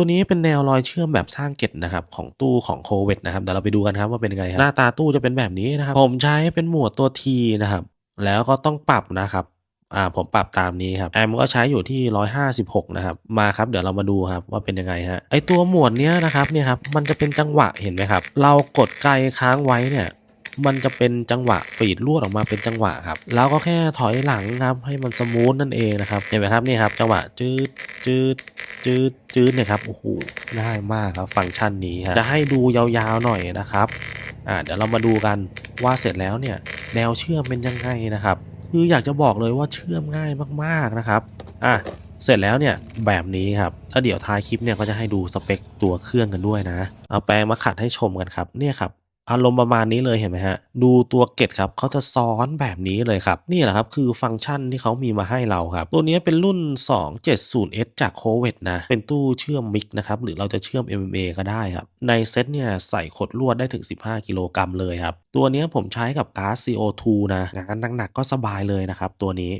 ตัวนี้เป็นแนวรอยเชื่อมแบบสร้างเกตนะครับของตู้ของโคเวตนะครับเดี๋ยวเราไปดูกันครับว่าเป็นยังไงครับหน้าตาตู้จะเป็นแบบนี้นะครับ ผมใช้เป็นหมวดตัว T นะครับ แล้วก็ต้องปรับนะครับอ่าผมปรับตามนี้ครับแอมก็ใช้อยู่ที่ 156 นะครับ มาครับเดี๋ยวเรามาดูครับว่าเป็นยังไงฮะไอตัวหมวดเนี้ยนะครับเนี่ยครับมันจะเป็นจังหวะเห็นไหมครับ เรากดไกลค้างไว้เนี่ยมันจะเป็นจังหวะฟีดลวดออกมาเป็นจังหวะครับแล้วก็แค่ถอยหลังครับให้มันสมูทนั่นเองนะครับเห็นไหมครับนี่ครับจังหวะจืดจืด จืดจืดเนี่ยครับโอ้โหง่ายมากครับฟังก์ชันนี้ครับจะให้ดูยาวๆหน่อยนะครับอ่าเดี๋ยวเรามาดูกันว่าเสร็จแล้วเนี่ย แนวเชื่อมเป็นยังไงนะครับคืออยากจะบอกเลยว่าเชื่อมง่ายมากๆนะครับอะเสร็จแล้วเนี่ยแบบนี้ครับแล้วเดี๋ยวท้ายคลิปเนี่ยก็จะให้ดูสเปคตัวเครื่องกันด้วยนะ เอาแปรงมาขัดให้ชมกันครับเนี่ยครับ อารมณ์ประมาณนี้เลยเห็นไหมฮะ ดูตัวเกตครับเขาจะซ้อนแบบนี้เลยครับ นี่แหละครับคือฟังก์ชันที่เขามีมาให้เราครับ ตัวนี้เป็นรุ่น 270S จากโคเว t นะ เป็นตู้เชื่อมมิกนะครับหรือเราจะเชื่อม MMA ก็ได้ครับ ในเซ็ตเนี่ยใส่ขดลวดได้ถึง 15 กิโลกรัมเลยครับ ตัวนี้ผมใช้กับก๊าซ CO2 นะงานหนักๆก็สบายเลยนะครับตัวนี้